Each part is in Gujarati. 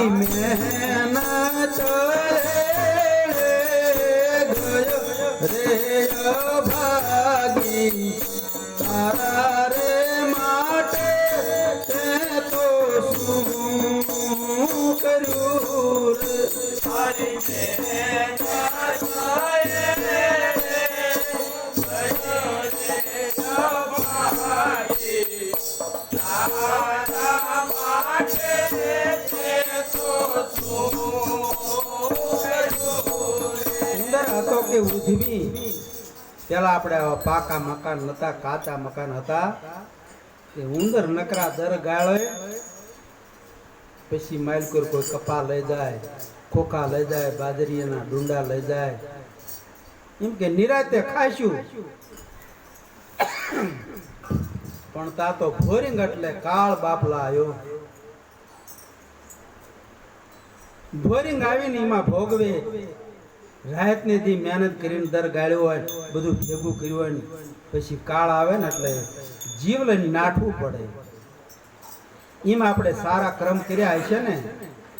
તારી કે ઉધવી પેલા આપણે પાકા મકાન હતા કાચા મકાન હતા. એ ઉંદર નકરા દર ગાળે પછી માઇલકોર કોઈ કપા લઈ જાય, ખોખા લઈ જાય, બાજરીના ડુંડા લઈ જાય. એમ કે નિરાતે ખાઈશું પણ તા તો ભોરિંગ એટલે કાળ બાપલા આવ્યો ભોરિંગ આવીને એમાં ભોગવે. રાહતને થી મહેનત કરીને દર ગાળ્યો હોય, બધું ભેગું કર્યું હોય ને, પછી કાળ આવે ને એટલે જીવ લઈને નાઠવું પડે. એમ આપણે સારા ક્રમ કર્યા હશે ને,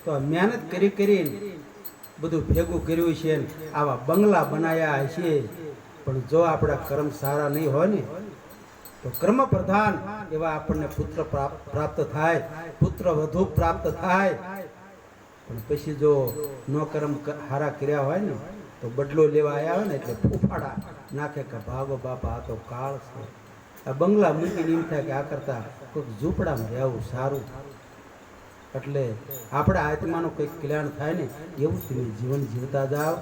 તો મહેનત કરી કરીને બધું ભેગું કર્યું છે ને, આવા બંગલા બનાવ્યા હશે. પણ જો આપણા કર્મ સારા નહીં હોય ને, તો કર્મ પ્રધાન એવા આપણને પુત્ર પ્રાપ્ત થાય, પુત્ર વધુ પ્રાપ્ત થાય પણ પછી જો ન કર્મ હારા કર્યા હોય ને, તો બદલો લેવા આવ્યા હોય ને એટલે ફૂફાડા નાખે કે ભાગો બાપા, આ તો કાળ છે. આ બંગલા મૂકીને એમ થાય કે આ કરતા કોઈક ઝૂંપડામાં રહેવું સારું. એટલે આપણે આત્માનું કંઈક કલ્યાણ થાય ને, એવું તમે જીવન જીવતા જાઓ.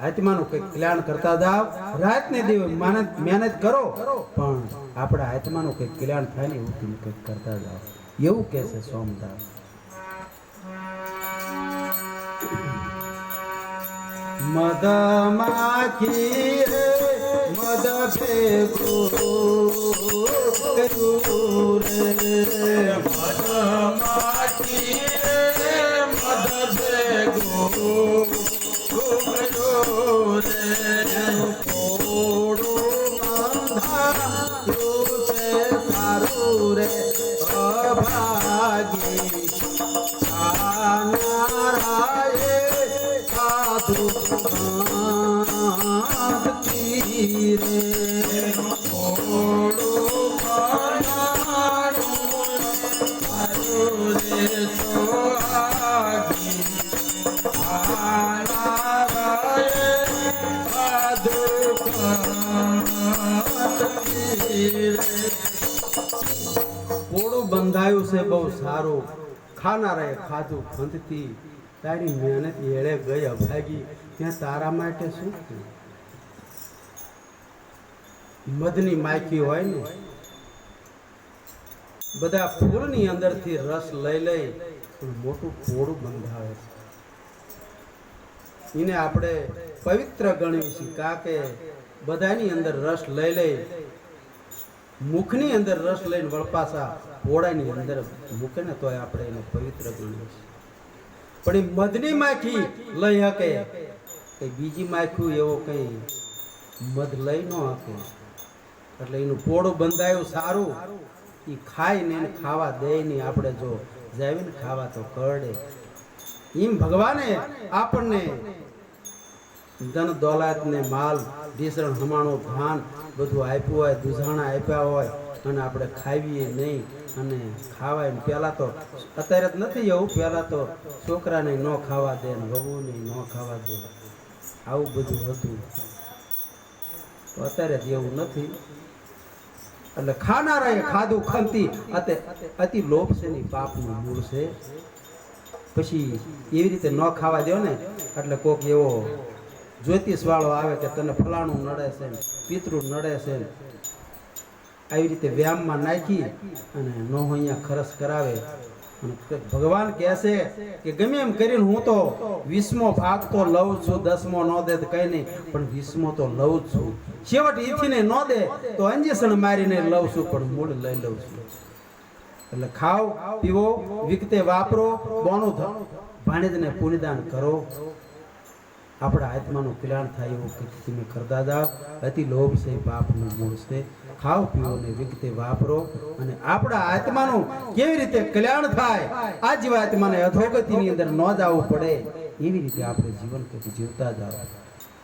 આત્માનું કંઈક કલ્યાણ કરતા જાઓ. રાતને દેવ મહેનત મહેનત કરો, પણ આપણા આત્માનું કંઈક કલ્યાણ થાય ને એવું તમે કંઈક કરતા જાઓ. એવું કહે છે સોમદાસ. મદ માખી મદ ભેગું રે. મધમાખી રે બંધાયું છે, બહુ સારું. ખાનારાએ ખાધું ખંતતી તારી મહેનત એળે ગઈ અભાગી. ત્યાં તારા માટે શું? મધની માખી હોય ને? બધા ફૂલની અંદરથી રસ લઈ લઈ મોટું ફોડું બંધાવે છે. એને આપણે પવિત્ર ગણવી છીએ. કા કે બધાની અંદર રસ લઈ લઈ, મુખની અંદર રસ લઈને વળપાસા. પોળાની અંદર મૂકે ને તોય આપણે એને પવિત્ર ગણીએ પણ એ મધની માખી લઈ શકે કે બીજી માખ્યું એવો કંઈ મધ લઈ ન શકે એટલે એનું પોળું બંધાયું સારું. એ ખાય ને એને ખાવા દે નહીં. આપણે જો જાવીને ખાવા તો કરડે. એમ ભગવાને આપણને ધન દોલાત ને માલ, ઢીસણ, હમાણું, ધાન બધું આપ્યું હોય, દુધાણા આપ્યા હોય અને આપણે ખાવીએ નહીં અને ખાવાય પહેલાં તો અત્યારે જ નથી એવું, પહેલાં તો છોકરાને ન ખાવા દે ને વહુને ન ખાવા દે. આવું બધું હતું. અત્યારે જ એવું નથી. એટલે ખાનારાએ ખાધું ખંતી, અતે લોભ છે ને પાપનું મૂળ છે. પછી એવી રીતે ન ખાવા દો ને, એટલે કોક એવો જ્યોતિષ વાળો આવે કે તને ફલાણું નડે છે પિતૃ નડે છે આવી રીતે વ્યાયામમાં નાખી અને નો અહીંયા ખરસ કરાવે. ભગવાન કહે કે ગમે એમ કરીને હું તો વીસમો ભાગ તો લઉં છું, દસમો ન દે તો કઈ નહીં, પણ વીસમો તો લઉં જ છું. છેવટ ઈથીને ન દે તો અંજેસણ મારીને લઉં છું, પણ મૂળ લઈ લઉં છું. એટલે ખાઓ, પીવો, વિકતે વાપરો બોનું ભાણેજને પુનિદાન કરો. આપણા આત્માનું કલ્યાણ થાય એવું તમે જાઓ અતિ લોભ છે, પાપનું મૂળ છે. ખાવ પીવો ને વિગતે વાપરો અને આપણા આત્માનું કેવી રીતે કલ્યાણ થાય? આ જીવાત્માને અધોગતિની અંદર ન જવું પડે. એવી રીતે આપણે જીવન કદી જીવતા જાઓ